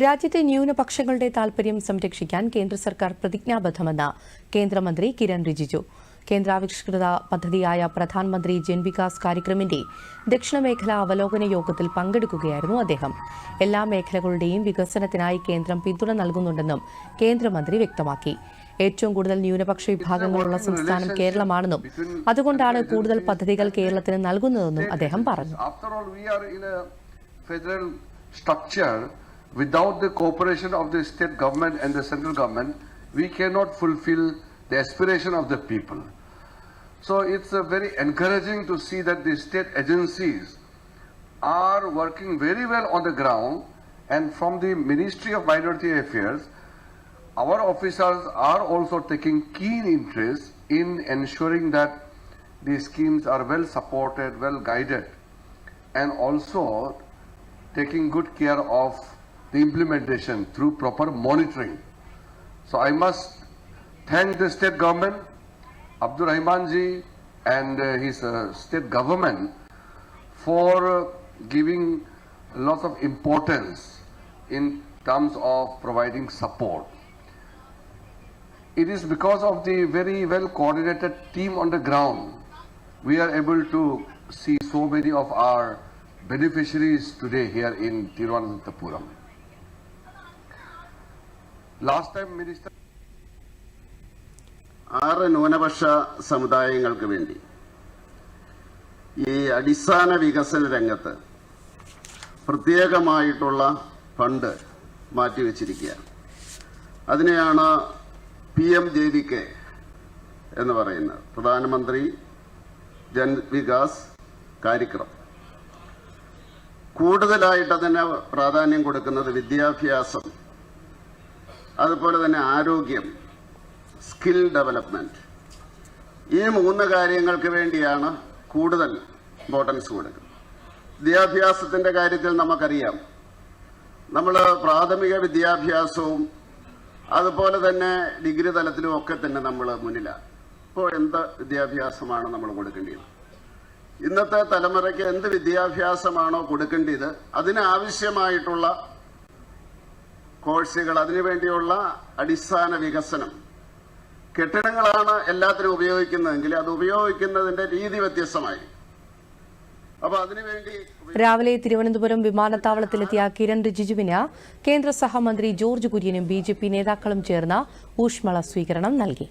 രാജ്യത്തെ ന്യൂനപക്ഷങ്ങളുടെ താൽപര്യം സംരക്ഷിക്കാൻ കേന്ദ്ര സർക്കാർ പ്രതിജ്ഞാബദ്ധമെന്ന് കേന്ദ്രമന്ത്രി കിരൺ റിജിജു. കേന്ദ്രാവിഷ്കൃത പദ്ധതിയായ പ്രധാനമന്ത്രി ജൻ വികാസ് കാര്യക്രമിന്റെ ദക്ഷിണമേഖലാ അവലോകന യോഗത്തിൽ പങ്കെടുക്കുകയായിരുന്നു അദ്ദേഹം. എല്ലാ മേഖലകളുടെയും വികസനത്തിനായി കേന്ദ്രം പിന്തുണ നൽകുന്നുണ്ടെന്നും കേന്ദ്രമന്ത്രി വ്യക്തമാക്കി. ഏറ്റവും കൂടുതൽ ന്യൂനപക്ഷ വിഭാഗങ്ങളുള്ള സംസ്ഥാനം കേരളമാണെന്നും അതുകൊണ്ടാണ് കൂടുതൽ പദ്ധതികൾ കേരളത്തിന് നൽകുന്നതെന്നും അദ്ദേഹം പറഞ്ഞു. Without the cooperation of the state government and the central government, we cannot fulfill the aspiration of the people. So it's uh, very encouraging to see that the state agencies are working very well on the ground and from the Ministry of Minority Affairs, our officers are also taking keen interest in ensuring that these schemes are well supported, well guided, and also taking good care of the implementation through proper monitoring. So I must thank the state government, Abdur Rahman and uh, his uh, state government for uh, giving lots of importance in terms of providing support. It is because of the very well coordinated team on the ground we are able to see so many of our beneficiaries today here in Tiruvananthapuram. Last time minister ആറ് ന്യൂനപക്ഷ സമുദായങ്ങൾക്ക് വേണ്ടി. ഈ അടിസ്ഥാന വികസന രംഗത്ത് പ്രത്യേകമായിട്ടുള്ള fund മാറ്റിവെച്ചിരിക്കുക അതിനെയാണ് P M J V K എന്ന് പറയുന്നത്. പ്രധാനമന്ത്രി ജൻവികാസ് കാര്യക്രം കൂടുതലായിട്ട് അതിന് പ്രാധാന്യം കൊടുക്കുന്നത് വിദ്യാഭ്യാസം അതുപോലെ തന്നെ ആരോഗ്യം സ്കിൽ ഡെവലപ്മെന്റ് ഈ മൂന്ന് കാര്യങ്ങൾക്ക് വേണ്ടിയാണ് കൂടുതൽ ഇമ്പോർട്ടൻസ് കൊടുക്കുന്നത്. വിദ്യാഭ്യാസത്തിന്റെ കാര്യത്തിൽ നമുക്കറിയാം. നമ്മൾ പ്രാഥമിക വിദ്യാഭ്യാസവും അതുപോലെ തന്നെ ഡിഗ്രി തലത്തിലും ഒക്കെ തന്നെ നമ്മൾ മുന്നിലാണ്. ഇപ്പോൾ എന്ത് വിദ്യാഭ്യാസമാണ് നമ്മൾ കൊടുക്കേണ്ടത്? ഇന്നത്തെ തലമുറയ്ക്ക് എന്ത് വിദ്യാഭ്യാസമാണോ കൊടുക്കേണ്ടത്? അതിനാവശ്യമായിട്ടുള്ള കോഴ്സുകൾ അതിനുവേണ്ടിയുള്ള അടിസ്ഥാന വികസനം. കെട്ടിടങ്ങളാണ് എല്ലാത്തിനും ഉപയോഗിക്കുന്നതെങ്കിൽ അത് ഉപയോഗിക്കുന്നതിന്റെ രീതി വ്യത്യസ്തമായി. രാവിലെ തിരുവനന്തപുരം വിമാനത്താവളത്തിലെത്തിയ കിരൺ റിജിജുവിന് കേന്ദ്ര സഹമന്ത്രി ജോർജ് കുര്യനും ബിജെപി നേതാക്കളും ചേർന്ന ഊഷ്മള സ്വീകരണം നൽകി.